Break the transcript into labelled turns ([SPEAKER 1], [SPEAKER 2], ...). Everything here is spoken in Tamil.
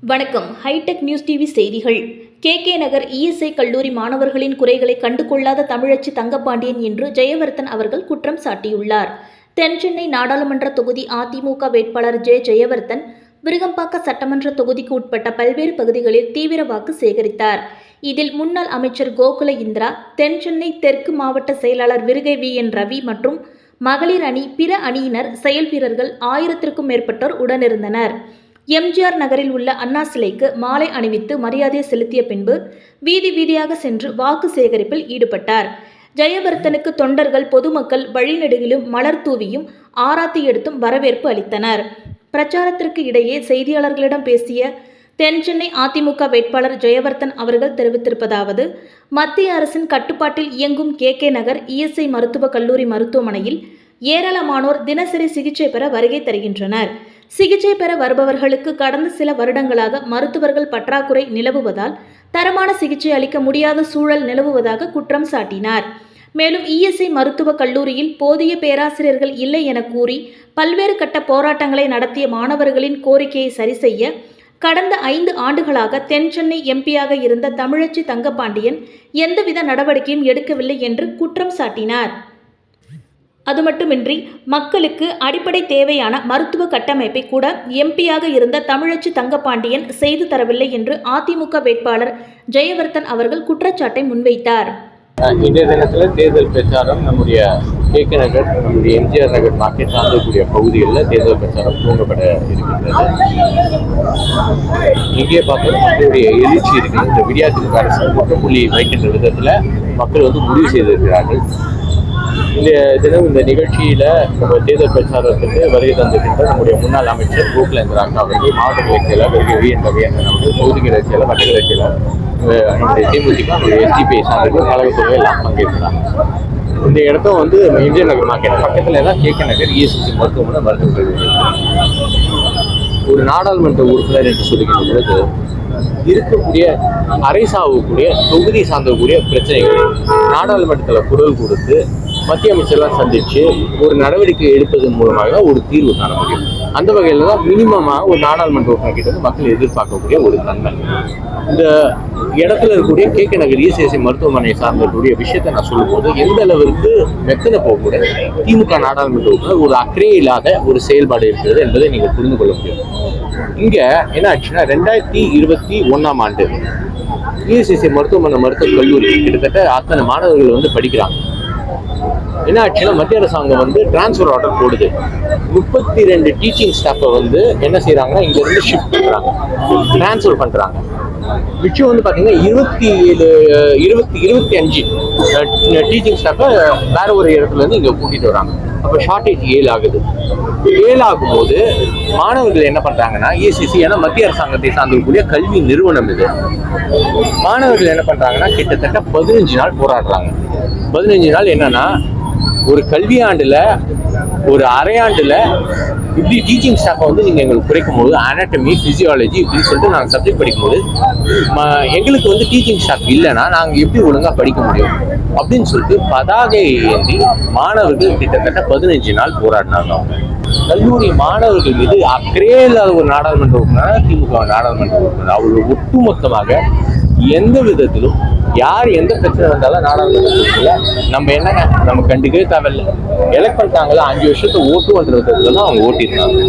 [SPEAKER 1] வணக்கம். ஹைடெக் நியூஸ் டிவி செய்திகள். கே கே நகர் இஎஸ்ஐ கல்லூரி மாணவர்களின் குறைகளை கண்டுகொள்ளாத தமிழச்சி தங்கப்பாண்டியன் என்று ஜெயவர்தன் அவர்கள் குற்றம் சாட்டியுள்ளார். தென்சென்னை நாடாளுமன்ற தொகுதி அதிமுக வேட்பாளர் ஜெ. ஜெயவர்தன் விருகம்பாக்க சட்டமன்ற தொகுதிக்கு உட்பட்ட பல்வேறு பகுதிகளில் தீவிர வாக்கு சேகரித்தார். இதில் முன்னாள் அமைச்சர் கோகுல இந்திரா தென்சென்னை தெற்கு மாவட்ட செயலாளர் விருகை வி. என். ரவி மற்றும் மகளிர் அணி பிற அணியினர் செயல் வீரர்கள் ஆயிரத்திற்கும் மேற்பட்டோர் உடனிருந்தனர். எம்ஜிஆர் நகரில் உள்ள அண்ணா சிலைக்கு மாலை அணிவித்து மரியாதை செலுத்திய பின்பு வீதி வீதியாக சென்று வாக்கு சேகரிப்பில் ஈடுபட்டார். ஜெயவர்த்தனுக்கு தொண்டர்கள் பொதுமக்கள் வழிநெடுகிலும் மலர் தூவியும் ஆராத்தி எடுத்தும் வரவேற்பு அளித்தனர். பிரச்சாரத்திற்கு இடையே செய்தியாளர்களிடம் பேசிய தென்சென்னை அதிமுக வேட்பாளர் ஜெயவர்தன் அவர்கள் தெரிவித்திருப்பதாவது மத்திய அரசின் கட்டுப்பாட்டில் இயங்கும் கே கே நகர் இஎஸ்ஐ மருத்துவக் கல்லூரி மருத்துவமனையில் ஏராளமானோர் தினசரி சிகிச்சை பெற வருகை தருகின்றனர். சிகிச்சை பெற வருபவர்களுக்கு கடந்த சில வருடங்களாக மருத்துவர்கள் பற்றாக்குறை நிலவுவதால் தரமான சிகிச்சை அளிக்க முடியாத சூழல் நிலவுவதாக குற்றம் சாட்டினார். மேலும் இஎஸ்ஐ மருத்துவக் கல்லூரியில் போதிய பேராசிரியர்கள் இல்லை என கூறி பல்வேறு கட்ட போராட்டங்களை நடத்திய மாணவர்களின் கோரிக்கையை சரிசெய்ய கடந்த ஐந்து ஆண்டுகளாக தென்சென்னை எம்பியாக இருந்த தமிழச்சி தங்கப்பாண்டியன் எந்தவித நடவடிக்கையும் எடுக்கவில்லை என்று குற்றம் சாட்டினார். அது மட்டுமின்றி மக்களுக்கு அடிப்படை தேவையான மருத்துவ கட்டமைப்பை கூட எம்பியாக இருந்த தமிழச்சி தங்கப்பாண்டியன் செய்து தரவில்லை என்று அதிமுக வேட்பாளர் ஜெயவர்தன் அவர்கள் குற்றச்சாட்டை முன்வைத்தார்.
[SPEAKER 2] இன்றைய தினத்தில் தேர்தல் பிரச்சாரம் நம்முடைய கே கே நகர் நம்முடைய எம்ஜிஆர் நகர் மார்க்கெட் சார்ந்தக்கூடிய பகுதிகளில் தேர்தல் பிரச்சாரம் தூங்கப்பட இருக்கின்றது. இங்கே பார்த்தோம் மக்களுடைய எழுச்சி இருக்கு. இந்த விடியாத்திற்கு அரசு முற்றுப்புள்ளி வைக்கின்ற விதத்தில் மக்கள் வந்து முடிவு செய்திருக்கிறார்கள். இந்த தினம் இந்த நிகழ்ச்சியில் நம்ம தேர்தல் பிரச்சாரத்துக்கு வருகை தந்திருக்கின்ற நம்முடைய முன்னாள் அமைச்சர் கோகுலேந்திர அக்கா அவர்கள் மாவட்ட கிளை செயலர் வருகை வி என் ரவி அண்ணன் அவர்கள் பகுதி கிளை செயலர் வட்ட செயலர் நம்முடைய தேமுதிக நம்முடைய எஸ்டிபிஐ சார்ந்தவர்கள் கழகத்துறை எல்லாம் பங்கேற்கிறாங்க இந்த இடத்த வந்து இந்திய நகர் மார்க்கெட் பக்கத்தில் தான் கே நகர் இஎஸ்சி மருத்துவமனை மருத்துவ ஒரு நாடாளுமன்ற உறுப்பினர் என்று சொல்லுகின்ற பொழுது இருக்கக்கூடிய அரைசாகக்கூடிய தொகுதி சார்ந்தக்கூடிய பிரச்சனைகள் நாடாளுமன்றத்தில் குரல் கொடுத்து மத்திய அமைச்சர்லாம் சந்திச்சு ஒரு நடவடிக்கை எடுப்பதன் மூலமாக தான் ஒரு தீர்வு காண முடியும். அந்த வகையில் தான் மினிமமாக ஒரு நாடாளுமன்ற உறுப்பினர் கிட்ட இருந்து மக்கள் எதிர்பார்க்கக்கூடிய ஒரு தன்மை இந்த இடத்துல இருக்கக்கூடிய கே கே நகர் இஎஸ்ஐசி மருத்துவமனை சார்ந்தக்கூடிய விஷயத்தை நான் சொல்லும்போது எந்த அளவிற்கு மெத்தனை போகக்கூட திமுக நாடாளுமன்ற உறுப்பினர் ஒரு அக்கறையே இல்லாத ஒரு செயல்பாடு இருக்கிறது என்பதை நீங்கள் புரிந்து கொள்ள முடியும். இங்க என்ன ஆச்சுன்னா ரெண்டாயிரத்தி இருபத்தி ஒண்ணாம் ஆண்டு இஎஸ்ஐசி மருத்துவமனை மருத்துவக் கல்லூரி கிட்டத்தட்ட அத்தனை மாணவர்கள் வந்து படிக்கிறாங்க. என்ன ஆச்சுன்னா மத்திய அரசாங்கம் வந்து டிரான்ஸ்ஃபர் ஆர்டர் போடுது. முப்பத்தி ரெண்டு டீச்சிங் ஸ்டாஃபை வந்து என்ன செய்கிறாங்கன்னா இங்கேருந்து ஷிஃப்ட் பண்ணுறாங்க டிரான்ஸ்ஃபர் பண்ணுறாங்க மிச்சம் வந்து பார்த்தீங்கன்னா இருபத்தி ஏழு இருபத்தி இருபத்தி அஞ்சு டீச்சிங் ஸ்டாஃபை வேற ஒரு இடத்துல இருந்து இங்கே கூட்டிகிட்டு வராங்க. அப்போ ஷார்டேஜ் ஏழு ஆகுது ஏழு ஆகும்போது மாணவர்கள் என்ன பண்ணுறாங்கன்னா ஏசிசி ஏன்னா மத்திய அரசாங்கத்தை சார்ந்திருக்கக்கூடிய கல்வி நிறுவனம் இது. மாணவர்கள் என்ன பண்ணுறாங்கன்னா கிட்டத்தட்ட பதினஞ்சு நாள் போராடுறாங்க. பதினஞ்சு நாள் என்னன்னா ஒரு கல்வியாண்டில் ஒரு அரையாண்டில் இப்படி டீச்சிங் ஸ்டாஃபை வந்து நீங்கள் எங்களுக்கு குறைக்கும் போது அனாட்டமி ஃபிசியாலஜி இப்படின்னு சொல்லிட்டு நாங்கள் சப்ஜெக்ட் படிக்கும்போது எங்களுக்கு வந்து டீச்சிங் ஸ்டாஃப் இல்லைன்னா நாங்கள் எப்படி ஒழுங்காக படிக்க முடியும்? அப்படின்னு சொல்லிட்டு பதாகை ஏந்தி மாணவர்கள் கிட்டத்தட்ட பதினஞ்சு நாள் போராடினாங்க. அவங்க கல்லூரி மாணவர்கள் மீது அக்கறையே இல்லாத ஒரு நாடாளுமன்ற உறுப்பினர் திமுக நாடாளுமன்ற உறுப்பினர் அவர்கள் ஒட்டுமொத்தமாக எந்த விதத்திலும் யார் எந்த பிரச்சனை வந்தாலும் நாடாளுமன்றத்தில் நம்ம என்னங்க நம்ம கண்டுக்கவே தேவையில்லை. எலக்ட் பண்ணிட்டாங்களா அஞ்சு வருஷத்தை ஓட்டு வந்துருக்கிறதுல தான் அவங்க ஓட்டியிருந்தாங்க.